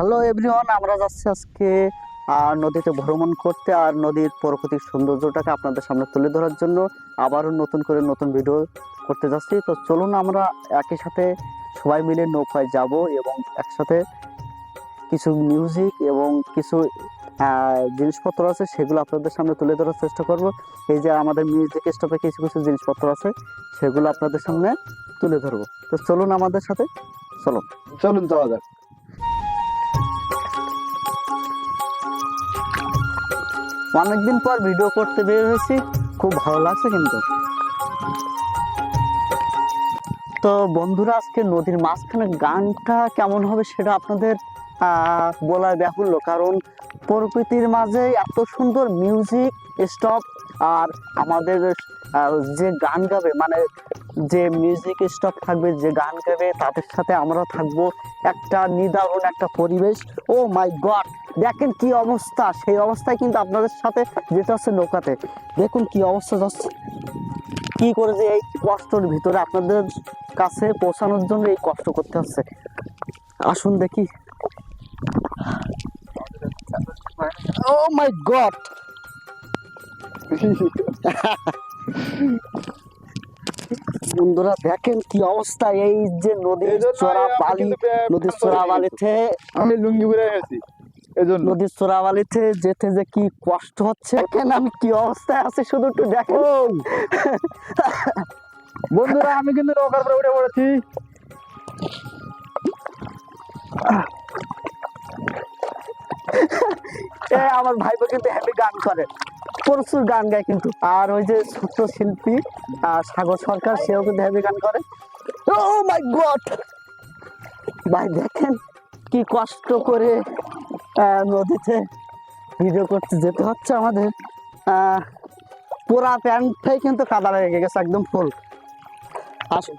Hello everyone, আমরা যাচ্ছি আজকে আর নদীতে ভ্রমণ করতে আর নদীর প্রকৃতির সৌন্দর্যটাকে আপনাদের সামনে তুলে ধরার জন্য আবারও নতুন করে নতুন ভিডিও করতে যাচ্ছি। তো চলুন আমরা একই সাথে সবাই মিলে নৌকায় যাব এবং একসাথে কিছু মিউজিক এবং কিছু জিনিসপত্র আছে সেগুলো আপনাদের সামনে তুলে ধরার চেষ্টা করব। এই যে আমাদের মিউজিক স্টপে কিছু কিছু জিনিসপত্র আছে সেগুলো আপনাদের সামনে তুলে ধরবো। তো চলুন আমাদের সাথে চলো চলুন যাওয়া যাক। অনেকদিন পর ভিডিও করতে বের হয়েছি খুব ভালো লাগছে কিন্তু। তো বন্ধুরা আজকে নদীর মাঝখানে গানটা কেমন হবে সেটা আপনাদের আহ, বলা ব্যাহুল্য কারণ প্রকৃতির মাঝে এত সুন্দর মিউজিক স্টপ আর আমাদের যে গান গাবে মানে যে মিউজিক স্টপ থাকবে যে গান গাবে তাদের সাথে আমরা থাকব। একটা নিদারুণ একটা পরিবেশ। ও মাই গড দেখেন কি অবস্থা সেই অবস্থায় কিন্তু আপনাদের সাথে যেতে হচ্ছে নৌকাতে। দেখুন কি অবস্থা যাচ্ছে কি করে যে এই কষ্টর ভিতরে আপনাদের কাছে পৌঁছানোর জন্য এই কষ্ট করতে হচ্ছে। আসুন দেখি। ও মাই গড বন্ধুরা দেখেন কি অবস্থা এই যে নদীর চড়া বালি নদীর চড়া বালিতে আমি লুঙ্গি পরে গেছি। এই জন্য নদীর চোরাবালিতে যেতে যে কি কষ্ট হচ্ছে? দেখেন আমি কি অবস্থায় আছি শুধু একটু দেখেন। বন্ধুরা আমি কিন্তু নৌকার পরে উঠে পড়েছি। আমার ভাইপো কিন্তু হ্যাপি গান করে। প্রচুর গান গায় কিন্তু। আর ওই যে ছোট্ট শিল্পী আর সাগর সরকার সেও কিন্তু হ্যাপি গান করে। Oh my god! ভাই দেখেন কি কষ্ট করে নদীতে ভিডিও করতে যেতে হচ্ছে আমাদের। পুরা প্যান্টটাই কিন্তু কাদা লেগে গেছে, একদম ফুল আসুন।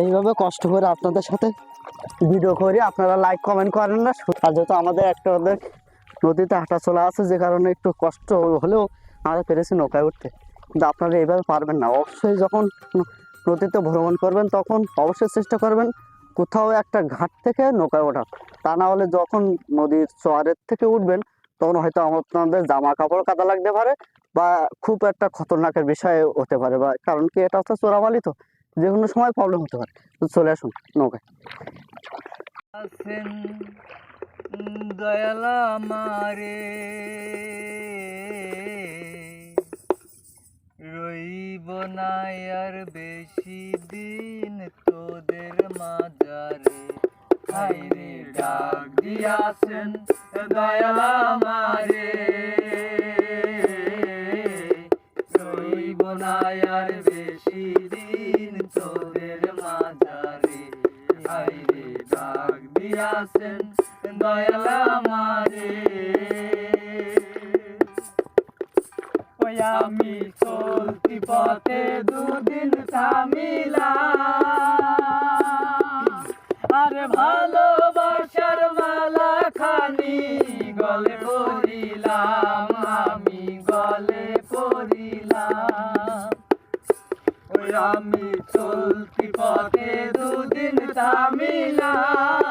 এইভাবে কষ্ট করে আপনাদের সাথে ভিডিও করি, আপনারা লাইক কমেন্ট করেন না। আর যেহেতু আমাদের একটা ওদের নদীতে হাঁটা চলা আছে, যে কারণে একটু কষ্ট হলেও আমরা পেরেছি নৌকায় উঠতে। কিন্তু আপনারা এইভাবে পারবেন না। অবশ্যই যখন নদীতে ভ্রমণ করবেন, তখন অবশ্যই চেষ্টা করবেন কোথাও একটা ঘাট থেকে নৌকায় ওঠা তা না হলে যখন নদীর চরের থেকে উঠবেন, তখন হয়তো আপনাদের জামা কাপড় কাদা লাগতে পারে বা খুব একটা খতরনাকের বিষয় হতে পারে বা, কারণ কি এটা হচ্ছে চোরাবালি তো যে কোনো সময় প্রবলেম হতে পারে। চলে আসুন নৌকায়। মারে রইব না আর বেশি দিন। দিয়াছেন দয়ালা মারে রইব বেশি দিন তোদের মাজারে হাইরে ডাক দিয়াছেন দয়ালা মারে আমি চলতি পথে দুদিন থামিলাম চলতি পথে দুদিন থামিলাম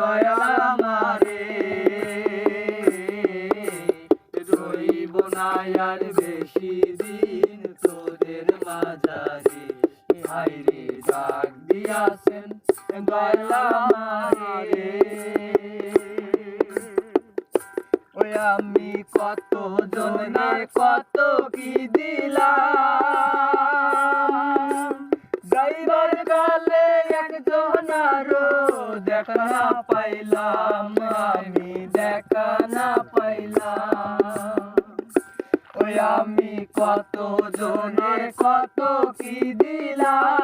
দয়াল আমারে। রইব বেশি দিন তোদের মাঝারে। হাইরে ডাক দিয়াছেন ওই আমি কত জনে কত কি দিলাম? পাইলাম, আমি দেখা না পাইলাম। ওই আমি কত জনে কত কি দিলাম?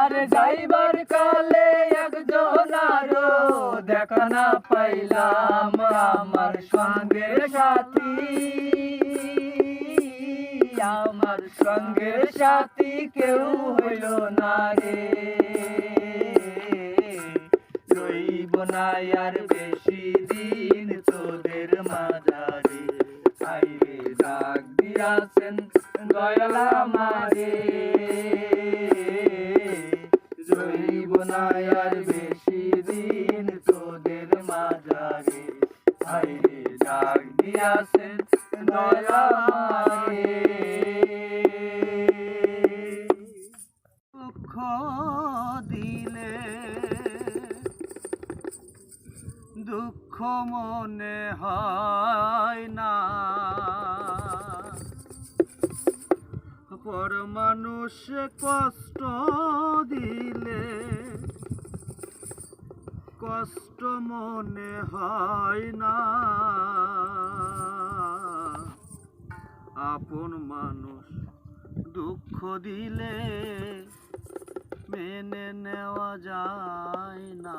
আরে যাইবার কালে একজন আরও দেখা না পাইলাম, আমার সঙ্গের সাথী। আমার সঙ্গের সাথী কেউ হইল না রে। না আর বেশি দিন তোদের মাঝারে। আইরে ডাক দিয়াছেন দয়াল আমারে। রইব না আর বেশি দিন তোদের মাঝারে। আইরে ডাক দিয়াছেন দয়াল আমারে। মনে হয় না। পর মানুষ কষ্ট দিলে, কষ্ট মনে হয় না। আপন মানুষ দুঃখ দিলে মেনে নেওয়া যায় না।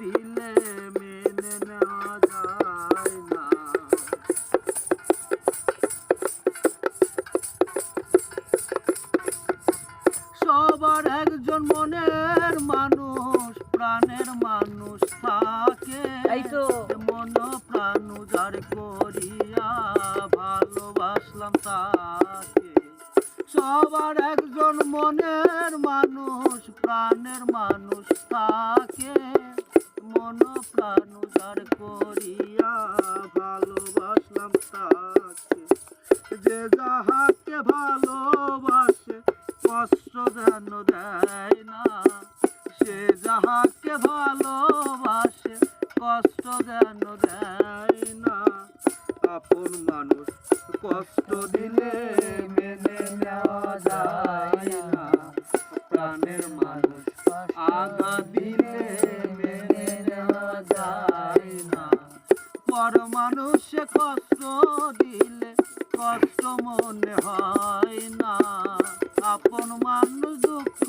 দিলে প্রাণ করিয়া ভালোবাসলাম তাকে। যে যাহাকে ভালোবাসে, কষ্ট যেন দেয় না। সে যাহাকে ভালোবাসে, কষ্ট যেন দেয় না। আপন মানুষ কষ্ট দিলে মেনে নেওয়া যায় মানুষে কষ্ট দিলে কষ্ট মনে হয় না। আপন মানুষ দুঃখ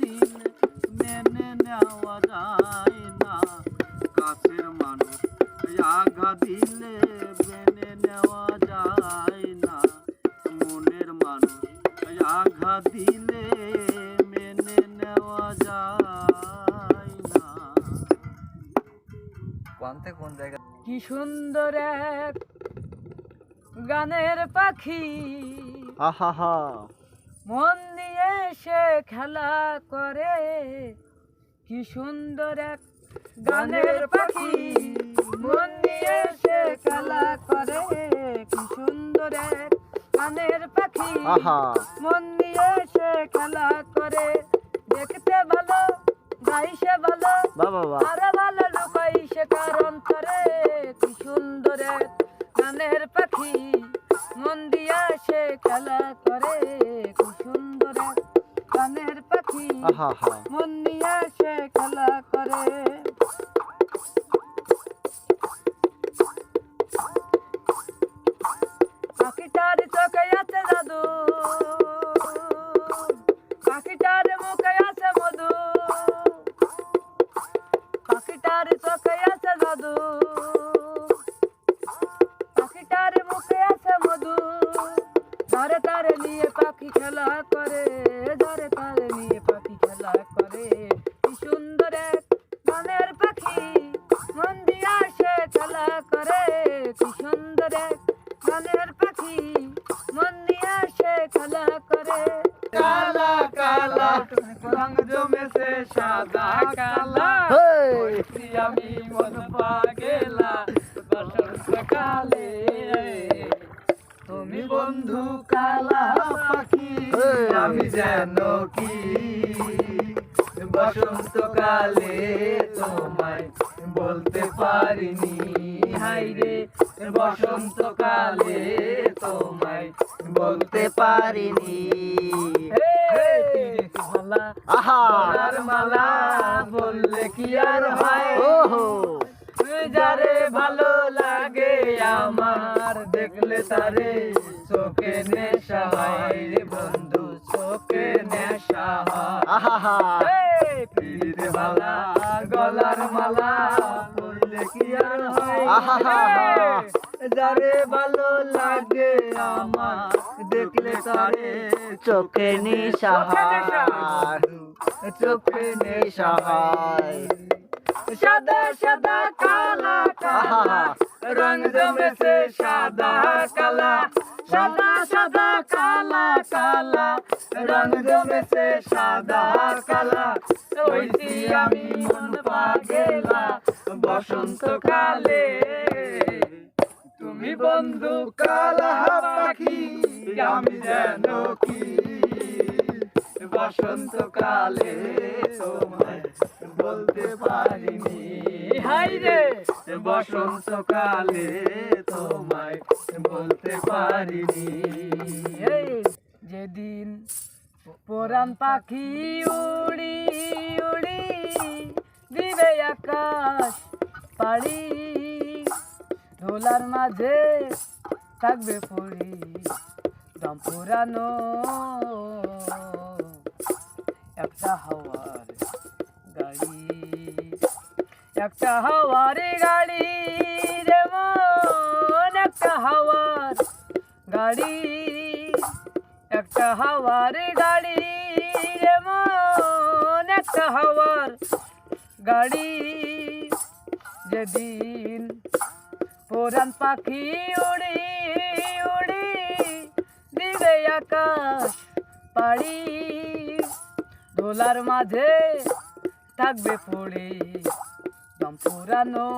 দিলে মেনে নেওয়া যায় না। কাছের মানুষ আঘা দিলে মেনে নেওয়া যায় না। মনের মানুষ আঘা দিলে মেনে নেওয়া যায় না। কোন জায়গা কি সুন্দর এক গানের পাখি। আহা হা মন নিয়ে সে খেলা করে। কি সুন্দর এক গানের পাখি। মন নিয়ে সে খেলা করে। কি সুন্দর এক গানের পাখি। আহা। মন নিয়ে সে খেলা করে। দেখতে ভালো গাইছে ভালো বাবা বাবা আরে ভালো লুকাই সে কারণ করে কি সুন্দর গানের পাখি মন দিয়া সে খেলা করে। কি সুন্দর গানের পাখি মন দিয়া সে খেলা করে। কি সুন্দর গানের পাখি মন দিয়া সে খেলা করে। কালা কালা রং জমেছে সাদা কালা। আমি মন পাগেলা বসন্ত কালে। তুমি বন্ধু কালা পাখি আমি যেন কি? বসন্তকালে তোমায় বলতে পারিনি। হাই রে বসন্তকালে তোমায় বলতে পারিনি। হে মালা বললে কি আর হয়? যারে ভালো লাগে আমার দেখলে তারে চোখে নেশা হয় বন্ধু। চোখে নেশা গলার মালা কি আর হয়। যারে ভালো লাগে আমার দেখলে তারে চোখে নিশা চোখে নেশা। সাদা সাদা কালা কালা রং জমেছে সাদা কালা। সাদা সাদা কালা কালা। রং জমেছে সাদা কালা। ওইটি আমি মন পাগেলা, বসন্তকালে। তুমি বন্ধু কালা পাখি, আমি যেন কি? বসন্তকালে তোমায় বলতে পারিনি। হাই রে! বসন্তকালে তোমায় বলতে পারিনি। যেদিন পরাণ পাখি উড়ি উড়ি, দিবে আকাশ পাড়ি ধোলার মাঝে থাকবে পড়ি দম পুরানো একটা হাওয়ার গাড়ি, একটা হাওয়ার গাড়ি রে মন, একটা হাওয়ার গাড়ি। একটা হাওয়ার গাড়ি রে মন, একটা হাওয়ার গাড়ি। যেদিন পুরান পাখি উড়ি উড়ি দিবে আকাশ পাড়ি দোলার মাঝে থাকবে পড়ে দম পুরানো।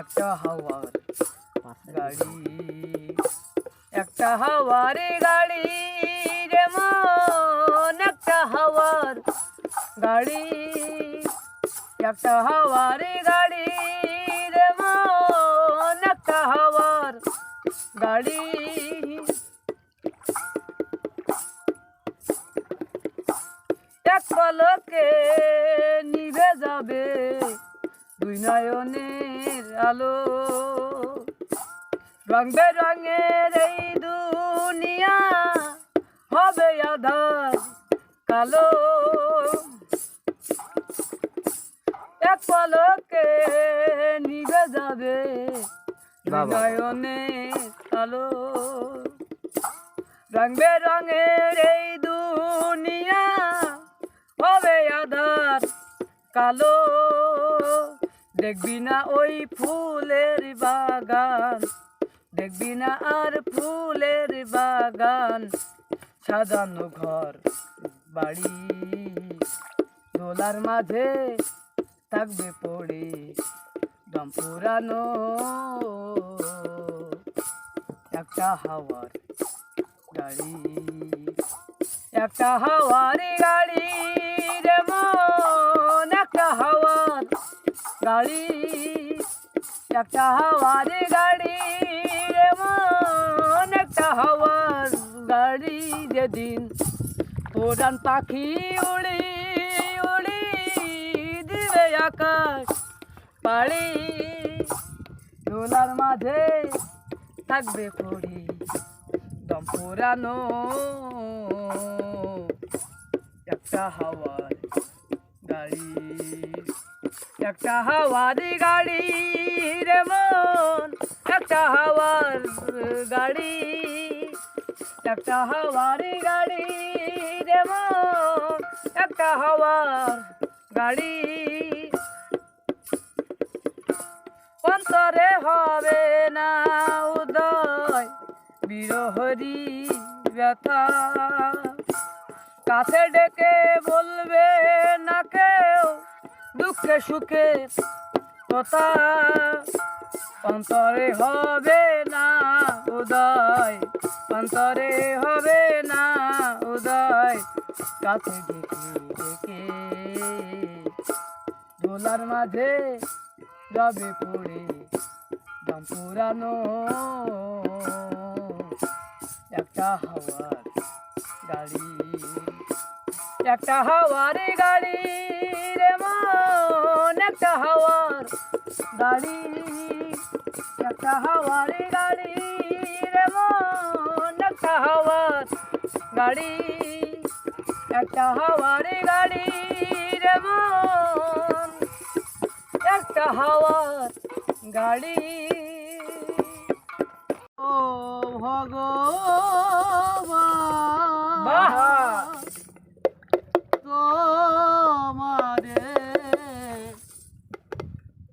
একটা হাওয়ার গাড়ি। একটা হাওয়ার গাড়ি রে মন একটা হাওয়ার গাড়ি একটা হাওয়ার গাড়ি রে মন একটা হাওয়ার গাড়ি এক পলকে নিভে যাবে দুই নয়নের আলো রং বেরঙের এই দুনিয়া হবে আধার কালো। এক পলকে নিভে যাবে আলো। রং বেরঙের এই দুনিয়া হবে আধার কালো। দেখবি না ওই ফুলের বাগান। দেখবি আর ফুলের বাগান, সাজানো ঘর, বাড়ি। দোলার মাঝে থাকবে পড়ে দম পুরানো। একটা হাওয়ার গাড়ি, একটা হাওয়ার গাড়ি রে মন, একটা হাওয়ার গাড়ি। একটা হাওয়ার গাড়ি রে মন, একটা হাওয়ার গাড়ি যেদিন পুরান পাখি উড়ি উড়ি দিবে আকাশ পাড়ি। দোলার মাঝে থাকবে পড়ি দম পুরানো। একটা হাওয়ার গাড়ি। একটা হাওয়ার গাড়ি রে মন, একটা হাওয়ার গাড়ি। একটা হাওয়ার গাড়ি রে মন, একটা হাওয়ার গাড়ি। অন্তরে হবে না উদয়, বিরহরি ব্যথা। কাছে ডেকে বলবে না কেউ দুঃখে সুখে কথা অন্তরে হবে না উদয়, অন্তরে হবে না উদয়। কাছে ডেকে ডেকে মাঝে রবে পড়ে দম পুরানো। একটা হাওয়ার গাড়ি, একটা হাওয়ার গাড়ি একটা হাওয়ার গাড়ি একটা হাওয়ার গাড়ি রে মন একটা হাওয়ার গাড়ি একটা হাওয়ার গাড়ি রে মন একটা হাওয়ার গাড়ি। ও ভগবান তোমারে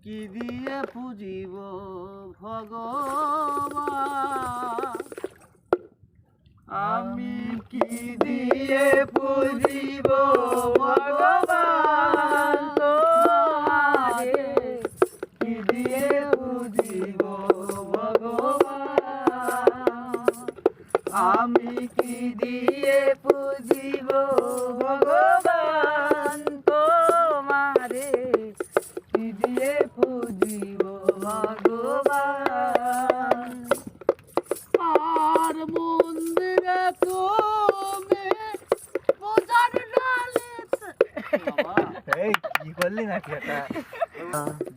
কি দিয়ে পুজিব ভগবান? আমি কি দিয়ে পুজিব ভগবান? তোমারে কি দিয়ে আমি কি দিয়ে পুজিব ভগবান? তোমারে দিয়ে পুজিব ভগবান। আর মন্দিরে তুমি পূজার এই কি করলি নাকি এটা?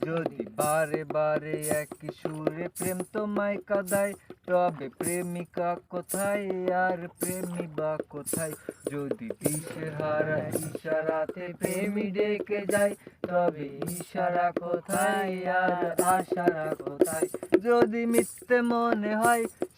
যদি বারে বারে এক সুরে প্রেম তোমায় কাদায় তবে প্রেমিকা কোথায় আর প্রেমী বা কোথায়? যদি দিশেহারা ইশারাতে প্রেমী ডেকে যায়, তবে ইশারা কোথায় আর আশারা কোথায়? যদি মিথ্যে মনে হয়